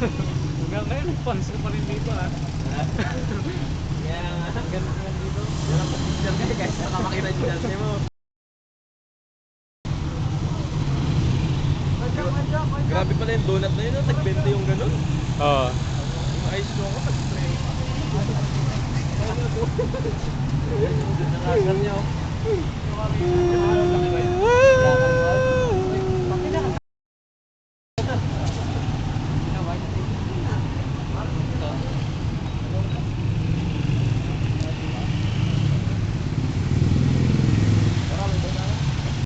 fans ko pa rin dito ah. Kaya nga, ganun lang dito. Yan ang picture kayo guys, baka makita dati mo. Grabe pala yung donut na yun, no? tag-20 yung ganun. Oo. Yung ice ko ako, tag-20. Nakasar niya oh.